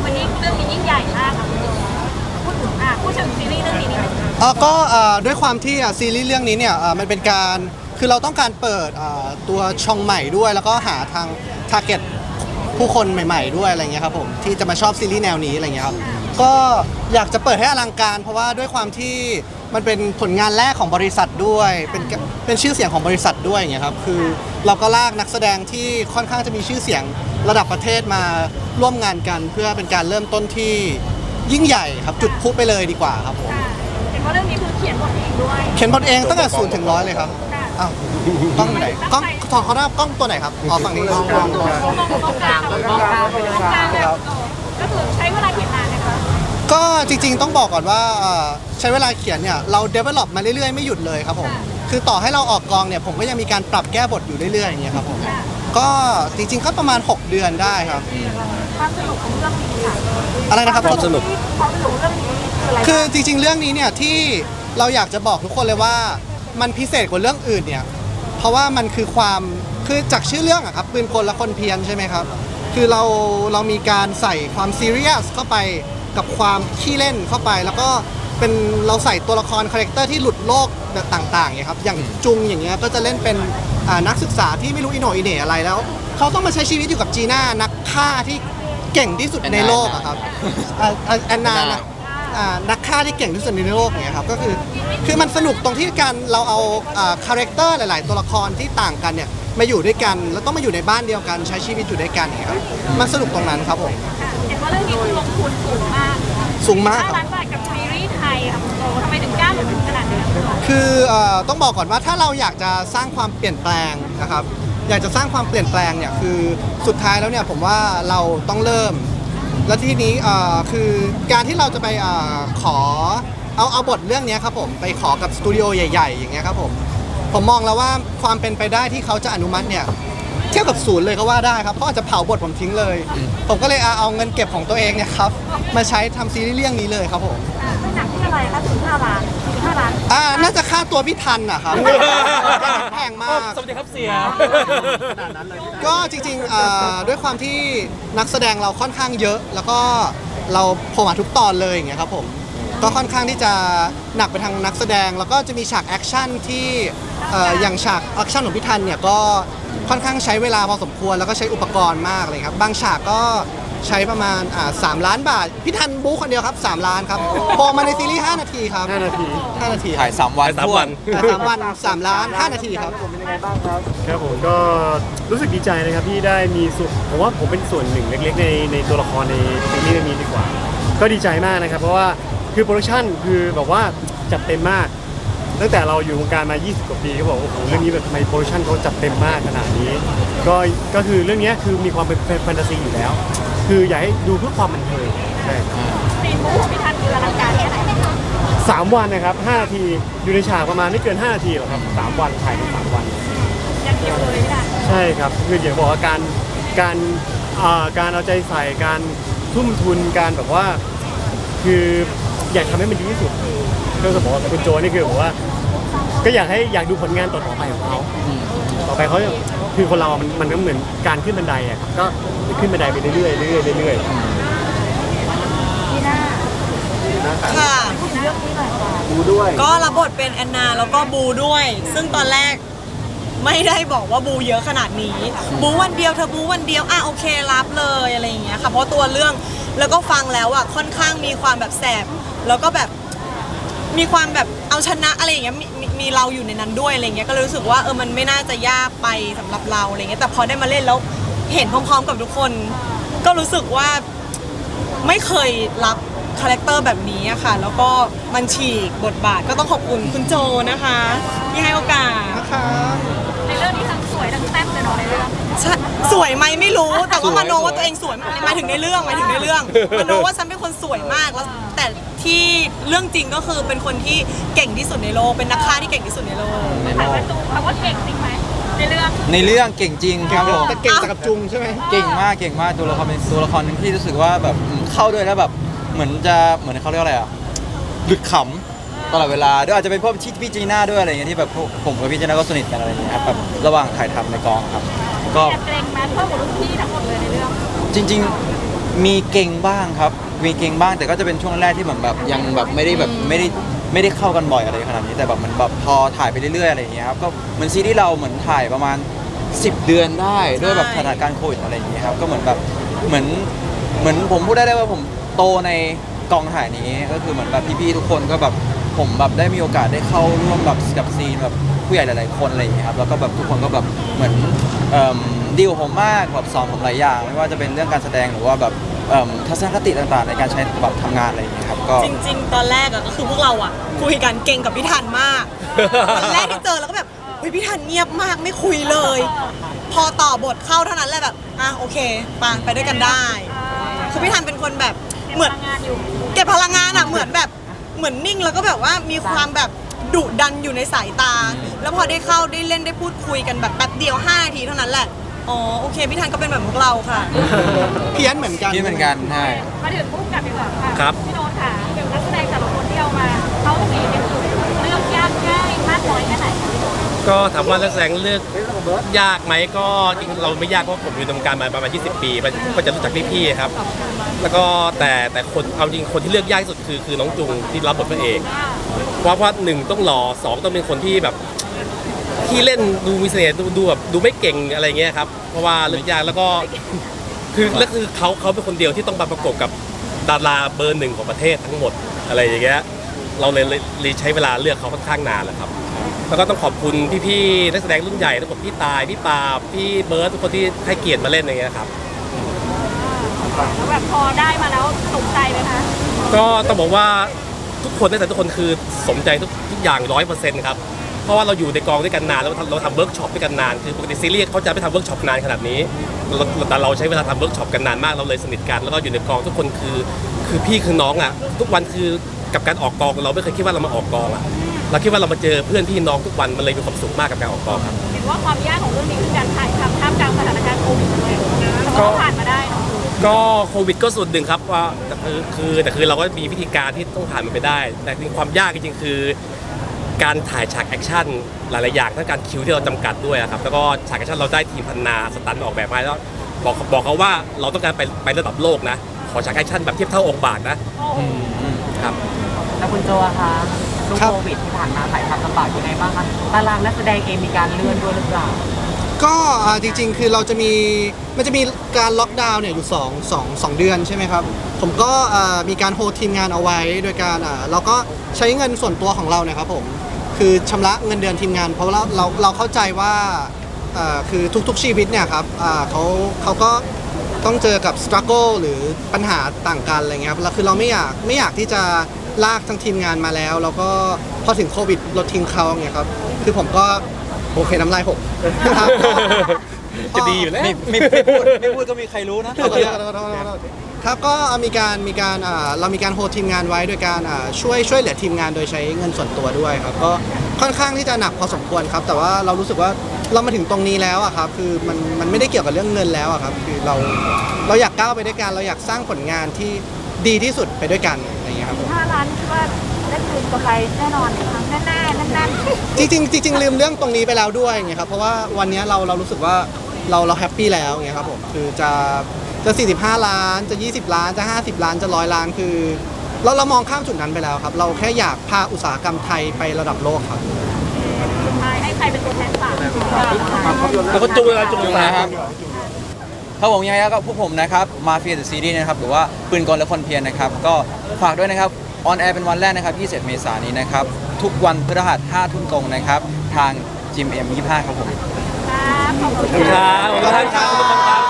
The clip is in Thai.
เปิดแกรนเพนนิ่งเรื่องนี้ยิ่งใหญ่มากค่ะพูดถึงอะพูดถึงซีรีส์เรื่องนี้นิดนึงเอ่อก็เอ่อด้วยความที่อะซีรีส์เรื่องนี้เนี่ยเอ่อมันเป็นการคือเราต้องการเปิดเอ่อตัวช่องใหม่ด้วย แล้วก็หาทางทาร์เก็ตผู้คนใหม่ ๆ ด้วยอะไรเงี้ยครับผมที่จะมาชอบซีรีส์แนวนี้อะไรเงี้ยครับก็อยากจะเปิดให้อลังการ เพราะว่าด้วยความที่ มันเป็นผลงานแรกของบริษัทด้วย เป็นเป็นชื่อเสียงของบริษัทด้วยอย่างเงี้ยครับคือเราก็ลากนักแสดงที่ค่อนข้างจะมีชื่อเสียงระดับประเทศมาร่วมงานกัน เพื่อเป็นการเริ่มต้นที่ยิ่งใหญ่ครับจุดพลุไปเลยดีกว่าครับผมค่ะเห็นว่าเรื่องนี้คือเขียนบทเองด้วยเขียนบทเองตั้งแต่ศูนย์ถึงร้อยเลยครับค่ะอ้าวกล้องไหนกล้องถอดเขาหน้ากล้องตัวไหนครับอ๋อฝั่งนี้ตรงกลางตรงกลางตรงกลางตรงกลางแบบก็คือใช้เวลาเขียนนานนะคะ ก็จริงๆต้องบอกก่อนว่าเอ่อใช้เวลาเขียนเนี่ยเรา develop มาเรื่อยๆ ไม่หยุดเลยครับผมคือต่อให้เราออกกองเนี่ยผมก็ยังมีการปรับแก้บทอยู่เรื่อยๆอย่างเงี้ยครับผมก็จริงๆก็ประมาณ 6 เดือนได้ครับ ความสนุกของเรื่องนี้ค่ะอะไรนะครับ ความสนุก ความสนุกเรื่องนี้คืออะไรคือจริงๆ เรื่องนี้เนี่ยที่เราอยากจะบอกทุกคนเลยว่า มันพิเศษกว่าเรื่องอื่นเนี่ยเพราะว่ามันคือความคือจากชื่อเรื่องอะครับปืนกลและคนเพียนใช่ไหมครับ คือเราเรามีการใส่ความซีเรียสเข้าไป กับความขี้เล่นเข้าไป แล้วก็เป็นเราใส่ตัวละครคาแรคเตอร์ที่หลุดโลกแบบต่างๆเนี่ยครับอย่างจุงอย่างเงี้ยก็จะเล่นเป็นอ่านักศึกษาที่ไม่รู้อิโหนอิเหน่อะไรแล้ว เขาต้องมาใช้ชีวิตอยู่กับจีน่านักฆ่าที่เก่งที่สุดในโลกอะครับอ่าอ่าแอนนานะ อ่านักฆ่าที่เก่งที่สุดในโลกเนี่ยครับก็คือคือมันสนุกตรงที่การเราเอาคาแรคเตอร์หลาย ๆ ตัวละครที่ต่างกันเนี่ย มาอยู่ด้วยกัน แล้วต้องมาอยู่ในบ้านเดียวกันใช้ชีวิตอยู่ด้วยกันเนี่ยครับมันสนุกตรงนั้นครับผมเห็นว่าเรื่องนี้คือลงทุนสูงมากสูงมากห้าครับล้านบาทกับซีรีส์ไทยค่ะคุณโตทำไมถึงกล้าลงทุนขนาดนี้คือเอ่อต้องบอกก่อนว่าถ้าเราอยากจะสร้างความเปลี่ยนแปลงนะครับ อยากจะสร้างความเปลี่ยนแปลงเนี่ยคือสุดท้ายแล้วเนี่ยผมว่าเราต้องเริ่ม แล้วทีนี้เอ่อคือการที่เราจะไปเอ่อขอเอาเอาบทเรื่องเนี้ยครับผมไปขอกับสตูดิโอใหญ่ ๆ อย่างเงี้ยครับผม ผมมองแล้วว่าความเป็นไปได้ที่เขาจะอนุมัติเนี่ยเทียบกับศูนย์เลยก็ว่าได้ครับเพราะอาจจะเผาบทผมทิ้งเลย ผมก็เลยเอาเอาเงินเก็บของตัวเองเนี่ยครับมาใช้ทำซีรีส์เรื่องนี้เลยครับผมเป็นหนังที่อะไรคะถึงห้าล้านถึงห้าล้านอ่าน่าจะค่าตัวพี่ทันอะครับ แพงมาก สวัสดีครับเสีย ก็จริงๆเอ่อด้วยความที่นักแสดงเราค่อนข้างเยอะ แล้วก็เราโผล่มาทุกตอนเลยอย่างเงี้ยครับผม ก็ค่อนข้างที่จะหนักไปทางนักแสดง แล้วก็จะมีฉากแอคชั่นที่เอ่ออย่างฉากแอคชั่นของพี่ทันเนี่ยก็ค่อนข้างใช้เวลาพอสมควรแล้วก็ใช้อุปกรณ์มากเลยครับบางฉากก็ใช้ประมาณอ่าสามล้านบาทพี่ทันบู๊คนเดียวครับ3ล้านครับโปรมาในซีรีส์5นาทีครับ5นาที5นาทีถ่าย3วันถ่ายสามทั่วัน ถ่ายสามวัน3ล้าน5นาทีครับ ครับผมก็รู้สึกดีใจนะครับที่ได้มีส่วนผมว่าผมเป็นส่วนหนึ่งเล็กๆ ในในตัวละครในซีรีส์เรื่องนี้ดีกว่า ก็ดีใจมากนะครับ เพราะว่า คือโปรดักชั่นคือแบบว่าจัดเต็มมาก ตั้งแต่เราอยู่วงการมา 20 กว่าปีก็บอกว่าโอ้โหเรื่องนี้แบบทำไมโปรดักชั่นเขาจัดเต็มมากขนาดนี้ ก็ก็คือเรื่องนี้คือมีความเป็นแฟนตาซีอยู่แล้ว คืออยากให้ดูเพื่อความบันเทิงใช่ครับซีนบู๊ของพี่ทันคืออลังการแค่ไหนสามวันนะครับ5นาทีอยู่ในฉากประมาณไม่เกิน5นาทีหรอกครับสามวันถ่ายในสามวันยังเดียวเลยพี่ทันใช่ครับคืออย่างบอกว่าการการอ่าการเอาใจใส่การทุ่มทุนการแบบว่าคือ อยากทำให้มันดีที่สุดก็จะบอกว่าคุณโจนี่คือบอกว่า ก็อยากให้อยากดูผลงานต่อๆไปของเขาต่อไปเขาคือคนเราอะมันมันก็เหมือนการขึ้นบันไดอะก็ขึ้นบันไดไปเรื่อยๆเรื่อยๆเรื่อยพี่หน้าค่ะ พูดถึงเรื่องนี้หน่อยค่ะๆดูด้วย ก็รับบทเป็นแอนนาแล้วก็บูด้วย ซึ่งตอนแรกไม่ได้บอกว่าบูเยอะขนาดนี้ บูวันเดียวเธอบูวันเดียวอะโอเครับเลยอะไรอย่างเงี้ยค่ะเพราะตัวเรื่องแล้วก็ฟังแล้วอะค่อนข้างมีความแบบแสบ แล้วก็แบบมีความแบบเอาชนะอะไรอย่างเงี้ยมีมีมีเราอยู่ในนั้นด้วยอะไรเงี้ยก็เลยรู้สึกว่าเออมันไม่น่าจะยากไปสำหรับเราอะไรเงี้ยแต่พอได้มาเล่นแล้วเห็นพร้อมๆ กับทุกคน ก็รู้สึกว่าไม่เคยรับคาแรคเตอร์แบบนี้อะค่ะ แล้วก็มันฉีกบทบาทก็ต้องขอบคุณคุณโจนะคะ ที่ให้โอกาสในเรื่องนี้ทั้ง สวยทั้งแซ่บเลยเนาะในเรื่องใช่สวยไหมไม่รู้ แต่ว่ามาโนว่าตัวเองสวยหมายถึงในเรื่องหมายถึงในเรื่องมาโนว่าฉันเป็นคนสวยมากแล้ว แต่ที่เรื่องจริงก็คือเป็นคนที่เก่งที่สุดในโลกเป็นนักฆ่าที่เก่งที่สุดในโลกถามว่าตูคำว่าเก่งจริงไหมในเรื่องในเรื่องเก่งจริงครับผมแต่เก่งแต่กับจุงใช่ไหมเก่งมากเก่งมากตัวละครเป็นตัวละครหนึ่งที่รู้สึกว่าแบบอืมเข้าด้วยแล้วแบบเหมือนจะเหมือนเขาเรียกว่าอะไรอะหลุดขำ ตลอดเวลาด้วยอาจจะเป็นเพราะที่พี่จีน่าด้วยอะไรอย่างเงี้ยที่แบบพวกผมกับพี่จีน่าก็สนิทกันอะไรอย่างเงี้ยครับแบบระหว่างถ่ายทำในกองครับ ก็แอบเกรงแมทเพิ่มกับรุ่นพี่ทั้งหมดเลยในเรื่อง จริง ๆมีเก่งบ้างครับ มีเก่งบ้างแต่ก็จะเป็นช่วงแรกที่เหมือนแบบยังแบบไม่ได้แบบไม่ได้ไม่ได้เข้ากันบ่อยอะไรขนาดนี้แต่แบบเหมันแบบพอถ่ายไปเรื่อยๆอะไรอย่างเงี้ยครับก็เหมือนซีรีส์เราเหมือนถ่ายประมาณ 10 เดือนได้ด้วยแบบสถานการณ์โควิดอะไรอย่างเงี้ยครับก็เหมือนแบบเหมือนเหมือนผมพูดได้เลยว่าผมโตในกองถ่ายนี้ก็คือเหมือนแบบพี่ๆทุกคนก็แบบ ผมแบบได้มีโอกาสได้เข้าร่วมแบบกับซีนแบบผู้ใหญ่หลาย ๆ คนอะไรอย่างเงี้ยครับแล้วก็แบบทุกคนก็แบบเหมือนเอิ่มดีลผมมากแบบสอนผมหลายอย่าง ไม่ว่าจะเป็นเรื่องการแสดงหรือว่าแบบเอิ่มทัศนคติต่าง ๆ ในการใช้แบบทำงานอะไรอย่างเงี้ยครับก็ จริง ๆ ตอนแรกอะก็คือพวกเราอะคุยกันเก่งกับพี่ทันมากตอนแรกที่เจอแล้วก็แบบเฮ้ยพี่ทันเงียบมากไม่คุยเลย พอต่อบทเข้าเท่านั้นแหละแบบอะโอเคไปไปด้วยกันได้ คือพี่ทันเป็นคนแบบเหมือนงานอยู่เก็บพลังงานอะเหมือนแบบ เหมือนนิ่งแล้วก็แบบว่ามีความแบบดุดันอยู่ในสายตา แล้วพอได้เข้าได้เล่นได้พูดคุยกันแบบแป๊บเดียว5นาทีเท่านั้นแหละ อ๋อโอเคพี่ทันก็เป็นแบบพวกเราค่ะ เพี้ยนเหมือนกันนี่เหมือนกันใช่มาถึงพุ่งกลับดีกว่าค่ะครับ พี่โน้ตค่ะเป็นนักแสดงแต่ละคนที่เอามาเขาต้องมีเป็นเรื่องยากง่ายมากน้อยแค่ไหนคะพี่โน้ตก็ถามว่านักแสดงเลือก ยากไหมก็จริงเราไม่ยากเพราะผมอยู่ในวงการมาประมาณ 20 ปีก็จะรู้จักพี่ๆครับ แล้วก็แต่แต่คนเอาจริงคนที่เลือกยากที่สุดคือคือน้องจุงที่รับบทพระเอกเพราะว่าหนึ่งต้องหล่อสองต้องเป็นคนที่แบบที่เล่นดูมีเสน่ห์ดูดูแบบดูไม่เก่งอะไรเงี้ยครับเพราะว่าเลือกยากแล้วก็คือแล้วคือเขาเขาเป็นคนเดียวที่ต้องมาประกบกับดาราเบอร์หนึ่งของประเทศทั้งหมดอะไรอย่างเงี้ยเราเลยเลยเลยใช้เวลาเลือกเขาค่อนข้างนานแหละครับ แล้วก็ต้องขอบคุณพี่ๆนักแสดงรุ่นใหญ่ทั้งหมดพี่ตายพี่ปาบพี่เบิร์ดทุกคนที่ให้เกียรติมาเล่นอย่างเงี้ยครับ แล้วแบบพอได้มาแล้วตกใจไหมคะ ก็ต้องบอกว่าทุกคนนักแสดงทุกคนคือสมใจทุกทุกอย่างร้อยเปอร์เซ็นต์ครับ เพราะว่าเราอยู่ในกองด้วยกันนานแล้วเราทำเวิร์กช็อปด้วยกันนานคือปกติซีรีส์เขาจะไม่ทำเวิร์กช็อปนานขนาดนี้เราแต่เราใช้เวลาทำเวิร์กช็อปกันนานมากเราเลยสนิทกันแล้วก็อยู่ในกองทุกคนคือคือพี่คือน้องอะทุกวันคือกับการออกกองเราไม่เคยคิดว่าเรามาออกกองอะ เราคิดว่าเรามาเจอเพื่อนพี่น้องทุกวันมันเลยมีความสุขมากกับการออกกองครับ เห็นว่าความยากของเรื่องนี้คือการถ่ายทำท่ามกลางสถานการณ์โควิดด้วยแต่ว่าผ่านมาได้เนาะก็โควิดก็ส่วนหนึ่งครับว่าแต่คือคือแต่คือเราก็มีวิธีการที่ต้องผ่านมันไปได้ แต่จริงความยากจริงๆคือ การถ่ายฉากแอคชั่นหลายๆอย่างทั้งการคิวที่เราจำกัดด้วยอะครับแล้วก็ฉากแอคชั่นเราได้ทีมพันนาสตันออกแบบมาแล้วบอกบอกเขาว่าเราต้องการไปไประดับโลกนะขอฉากแอคชั่นแบบเทียบเท่าองค์บากนะโอ้โหครับแล้วคุณโจอะคะ ช่วงครับ โควิดที่ผ่านมาถ่ายทำลำบากยังไงบ้างคะตารางนักแสดงเองมีการเลื่อนด้วยหรือเปล่า ก็อ่าจริงๆ คือเราจะมีมันจะมีการล็อกดาวน์เนี่ยอยู่2 2 2 เดือนใช่ไหมครับ ผมก็อ่ามีการโฮทีมงานเอาไว้โดยการอ่าเราก็ใช้เงินส่วนตัวของเราเนี่ยครับผมคือชำระเงินเดือนทีมงาน เพราะเราเราเราเข้าใจว่าอ่าคือทุกๆชีวิตเนี่ยครับอ่าเขาเขาก็ต้องเจอกับสครัลเกิลหรือปัญหาต่างกันอะไรเงี้ยครับแล้วคือเราไม่อยากไม่อยากที่จะ ลากทั้งทีมงานมาแล้ว แล้วก็พอถึงโควิดเราทิ้งเขาอย่างเงี้ยครับ คือผมก็โอเคน้ำลายหกนะครับ จะดีอยู่แล้ว ไม่ไม่ไม่พูดไม่พูดก็มีใครรู้นะขอโทษขอโทษขอโทษขอโทษครับก็มีการมีการอ่าเรามีการโฮทีมงานไว้โดยการอ่าช่วยช่วยเหลือทีมงานโดยใช้เงินส่วนตัวด้วยครับก็ค่อนข้างที่จะหนักพอสมควรครับ แต่ว่าเรารู้สึกว่าเรามาถึงตรงนี้แล้วอะครับคือมันมันไม่ได้เกี่ยวกับเรื่องเงินแล้วอะครับคือเราเราอยากก้าวไปด้วยกันเราอยากสร้างผลงานที่ดีที่สุดไปด้วยกันอะไรอย่างเงี้ยครับผม ห้าล้านคิด ว่าได้คืนกำไรแน่นอนนะคะแน่ๆแน่นๆจริงๆจริงๆลืมเรื่องตรงนี้ไปแล้วด้วยอย่างเงี้ยครับเพราะว่าวันเนี้ยเราเรารู้สึกว่าเราเราแฮปปี้แล้วอย่างเงี้ยครับผมคือจะจะ 45 ล้านจะ 20 ล้านจะ 50 ล้านจะร้อยล้านคือ เราเรามองข้ามจุดนั้นไปแล้วครับ เราแค่อยากพาอุตสาหกรรมไทยไประดับโลกครับสุดท้ายให้ใครเป็นตัวแทนฝากแล้วก็จุงเลยจุงจุงเลยนะครับครับผมยังไงก็พวกผมนะครับมาเฟียเดอะซีรีส์นะครับหรือว่าปืนกลและคนเพียรนะครับ ก็ฝากด้วยนะครับ ออนแอร์เป็นวันแรกนะครับ21เมษายนนี้นะครับ ทุกวันพฤหัส5ทุ่มตรงนะครับ ทางจิมเอ็ม25ครับผม ครับขอบคุณครับ ขอบคุณครับขอบคุณครับ